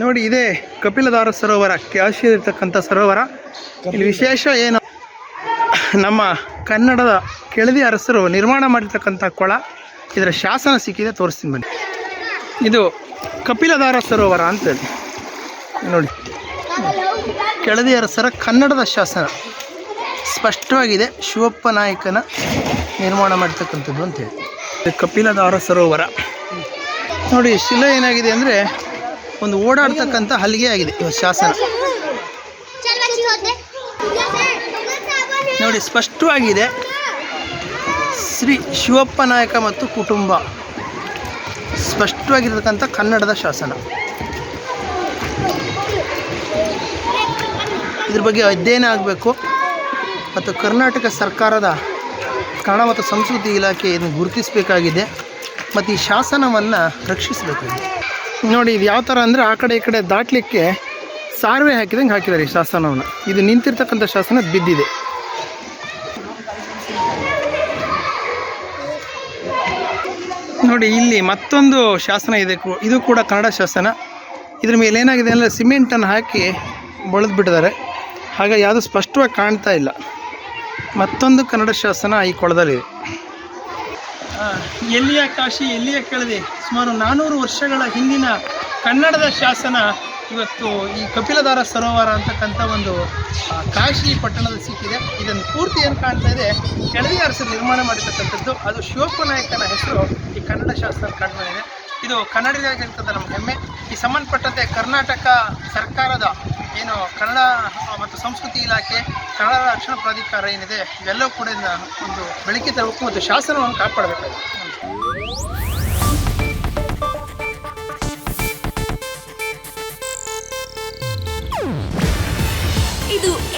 ನೋಡಿ, ಇದೇ ಕಪಿಲಧಾರ ಸರೋವರ ಕಾಶಿಯಲ್ಲಿರ್ತಕ್ಕಂಥ ಸರೋವರ. ಇಲ್ಲಿ ವಿಶೇಷ ಏನು? ನಮ್ಮ ಕನ್ನಡದ ಕೆಳದಿ ಅರಸರು ನಿರ್ಮಾಣ ಮಾಡಿರ್ತಕ್ಕಂಥ ಕೊಳ, ಇದರ ಶಾಸನ ಸಿಕ್ಕಿದೆ, ತೋರಿಸ್ತೀನಿ ಬನ್ನಿ. ಇದು ಕಪಿಲಧಾರ ಸರೋವರ ಅಂತೇಳಿ ನೋಡಿ, ಕೆಳದಿ ಅರಸರ ಕನ್ನಡದ ಶಾಸನ. ಸ್ಪಷ್ಟವಾಗಿದೆ, ಶಿವಪ್ಪ ನಾಯಕನ ನಿರ್ಮಾಣ ಮಾಡ್ತಕ್ಕಂಥದ್ದು ಅಂತೇಳಿ ಇದು ಕಪಿಲಧಾರ ಸರೋವರ. ನೋಡಿ, ಶಿಲೆ ಏನಾಗಿದೆ ಅಂದರೆ ಒಂದು ಓಡಾಡ್ತಕ್ಕಂಥ ಹಲ್ಲಿಗೆ ಆಗಿದೆ ಇವತ್ತು ಶಾಸನ. ನೋಡಿ, ಸ್ಪಷ್ಟವಾಗಿದೆ. ಶ್ರೀ ಶಿವಪ್ಪ ನಾಯಕ ಮತ್ತು ಕುಟುಂಬ. ಸ್ಪಷ್ಟವಾಗಿರ್ತಕ್ಕಂಥ ಕನ್ನಡದ ಶಾಸನ. ಇದ್ರ ಬಗ್ಗೆ ಅಧ್ಯಯನ ಆಗಬೇಕು. ಮತ್ತು ಕರ್ನಾಟಕ ಸರ್ಕಾರದ ಕನ್ನಡ ಮತ್ತು ಸಂಸ್ಕೃತಿ ಇಲಾಖೆ ಇದನ್ನು ಗುರುತಿಸಬೇಕಾಗಿದೆ. ಮತ್ತು ಈ ಶಾಸನವನ್ನು ರಕ್ಷಿಸಬೇಕಾಗಿದೆ ನೋಡಿ, ಇದು ಯಾವ ಥರ ಅಂದರೆ ಆ ಕಡೆ ಈ ಕಡೆ ದಾಟಲಿಕ್ಕೆ ಸಾರ್ವೆ ಹಾಕಿದಂಗೆ ಹಾಕಿದ್ದಾರೆ ಈ ಶಾಸನವನ್ನು. ಇದು ನಿಂತಿರ್ತಕ್ಕಂಥ ಶಾಸನ ಬಿದ್ದಿದೆ. ನೋಡಿ, ಇಲ್ಲಿ ಮತ್ತೊಂದು ಶಾಸನ ಇದೆ ಇದು ಕೂಡ ಕನ್ನಡ ಶಾಸನ. ಇದ್ರ ಮೇಲೆ ಏನಾಗಿದೆ ಅಂದರೆ ಸಿಮೆಂಟನ್ನು ಹಾಕಿ ಬಳದು ಬಿಟ್ಟಿದ್ದಾರೆ. ಹಾಗಾಗಿ ಯಾವುದು ಸ್ಪಷ್ಟವಾಗಿ ಕಾಣ್ತಾ ಇಲ್ಲ. ಮತ್ತೊಂದು ಕನ್ನಡ ಶಾಸನ ಈ ಕೊಳದಲ್ಲಿದೆ ಎಲ್ಲಿಯ ಕಾಶಿ, ಎಲ್ಲಿಯ ಕೆಳದಿ? ಸುಮಾರು ನಾನ್ನೂರು ವರ್ಷಗಳ ಹಿಂದಿನ ಕನ್ನಡದ ಶಾಸನ ಇವತ್ತು ಈ ಕಪಿಲಧಾರ ಸರೋವರ ಅಂತಕ್ಕಂಥ ಒಂದು ಕಾಶಿ ಪಟ್ಟಣದಲ್ಲಿ ಸಿಕ್ಕಿದೆ. ಇದನ್ನು ಪೂರ್ತಿ ಏನು ಕಾಣ್ತಾ ಇದೆ? ಕೆಳದಿ ಅರಸರು ನಿರ್ಮಾಣ ಮಾಡಿರ್ತಕ್ಕಂಥದ್ದು, ಅದು ಶಿವಪ್ಪ ನಾಯಕನ ಹೆಸರು ಈ ಕನ್ನಡ ಶಾಸನ ಕಾಣ್ತಾ ಇದೆ ಇದು ಕನ್ನಡಿಗರಾಗಿರ್ತದೆ ನಮ್ಮ ಹೆಮ್ಮೆ. ಈ ಸಂಬಂಧಪಟ್ಟಂತೆ ಕರ್ನಾಟಕ ಸರ್ಕಾರದ ಏನು ಕನ್ನಡ ಮತ್ತು ಸಂಸ್ಕೃತಿ ಇಲಾಖೆ, ಕನ್ನಡ ರಕ್ಷಣಾ ಪ್ರಾಧಿಕಾರ ಏನಿದೆ, ಇವೆಲ್ಲವೂ ಕೂಡ ಒಂದು ಬೆಳಕಿಗೆ ತರಬೇಕು ಮತ್ತು ಶಾಸನವನ್ನು ಕಾಪಾಡಬೇಕಾಗಿದೆ.